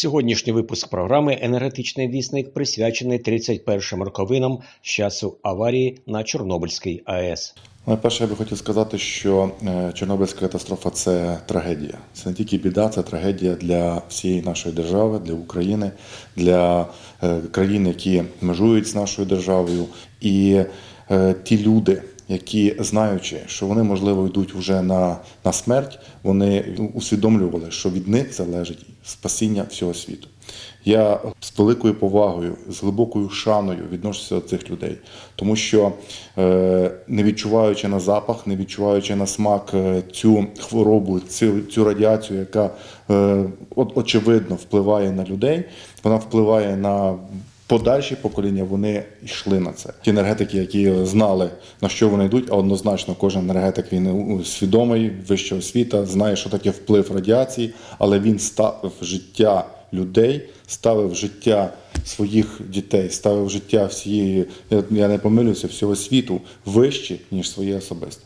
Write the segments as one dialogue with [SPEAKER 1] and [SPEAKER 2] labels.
[SPEAKER 1] Сьогоднішній випуск програми Енергетичний вісник присвячений 31 роковинам з часу аварії на Чорнобильській АЕС.
[SPEAKER 2] Найперше, я би хотів сказати, що е, Чорнобильська катастрофа це трагедія. Це не тільки біда, це трагедія для всієї нашої держави, для України, для е, країн, які межують з нашою державою. І е, ті люди, які знаючи, що вони можливо йдуть вже на, на смерть, вони усвідомлювали, що від них залежить спасіння всього світу. Я з великою повагою, з глибокою шаною відношуся до цих людей, тому що е, не відчуваючи на запах, не відчуваючи на смак е, цю хворобу, цю, цю радіацію, яка е, очевидно впливає на людей, вона впливає на подальші покоління, вони йшли на це. Ті енергетики, які знали на що вони йдуть, а однозначно кожен енергетик він свідомий, вища освіта, знає, що таке вплив радіації, але він ставив життя людей, ставив життя своїх дітей, ставив життя всієї, я- не помилюся, всього світу вище, ніж своє особисте.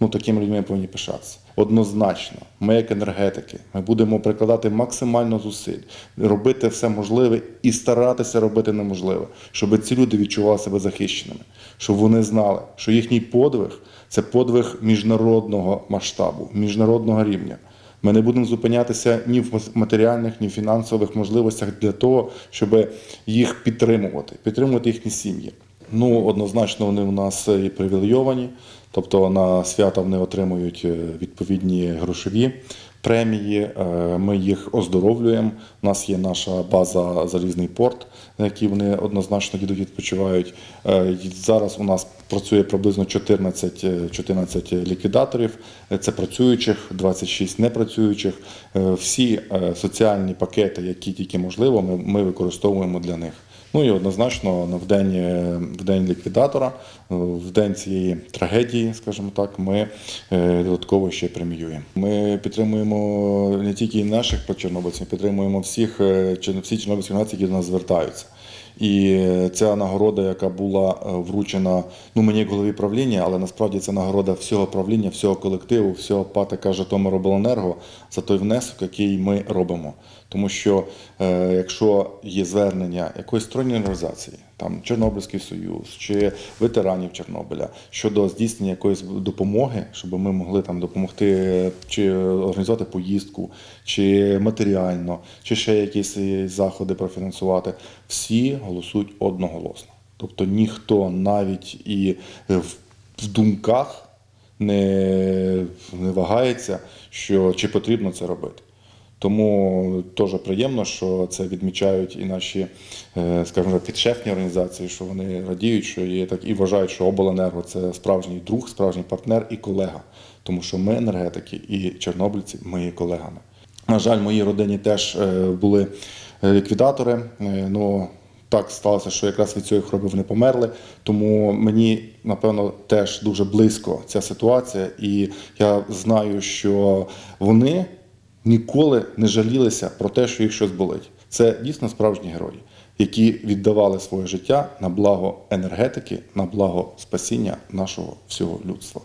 [SPEAKER 2] Ну, такими людьми повинні пишатися. Однозначно, ми, як енергетики, ми будемо прикладати максимально зусиль, робити все можливе і старатися робити неможливе, щоб ці люди відчували себе захищеними, щоб вони знали, що їхній подвиг це подвиг міжнародного масштабу, міжнародного рівня. Ми не будемо зупинятися ні в матеріальних, ні в фінансових можливостях для того, щоб їх підтримувати, підтримувати їхні сім'ї. Ну, однозначно, вони у нас і привілейовані, тобто на свята вони отримують е, відповідні грошові премії. е, Ми їх оздоровлюємо. У нас є наша база Залізний порт, на якій вони однозначно їдуть відпочивають. Е, Зараз у нас працює приблизно 14, е, 14 ліквідаторів. Е, Це працюючих, 26 непрацюючих. Е, Всі е, соціальні пакети, які тільки можливо, ми використовуємо для них. Ну і однозначно ну, в день, е, в день ліквідатора, е, в день цієї трагедії, скажімо так, ми е, додатково ще преміюємо. Ми підтримуємо не тільки наших чорнобильців, підтримуємо всіх всі чорнобильські нації, які до нас звертаються. І е, ця нагорода, яка була е, вручена ну мені як голові правління, але насправді це нагорода всього правління, всього колективу, всього ПАТК Житомиробленерго за той внесок, який ми робимо. Тому що е, якщо є звернення якоїсь сторонньої організації, там Чорнобильський союз чи ветеранів Чорнобиля щодо здійснення якоїсь допомоги, щоб ми могли там допомогти е, чи організувати поїздку, чи матеріально, чи ще якісь е, заходи профінансувати, всі голосують одноголосно. Тобто ніхто навіть і в думках не, не вагається, що чи потрібно це робити. Тому теж приємно, що це відмічають і наші, е, скажімо, підшефні організації, що вони радіють, що є так і вважають, що обленерго це справжній друг, справжній партнер і колега. Тому що ми енергетики і чорнобильці, ми є колегами. На жаль, моїй родині теж е, були е, ліквідатори. Ну так сталося, що якраз від цієї хвороби вони померли. Тому мені напевно теж дуже близько ця ситуація, і я знаю, що вони ніколи не жалілися про те, що їх щось болить. Це дійсно справжні герої, які віддавали своє життя на благо енергетики, на благо спасіння нашого всього людства.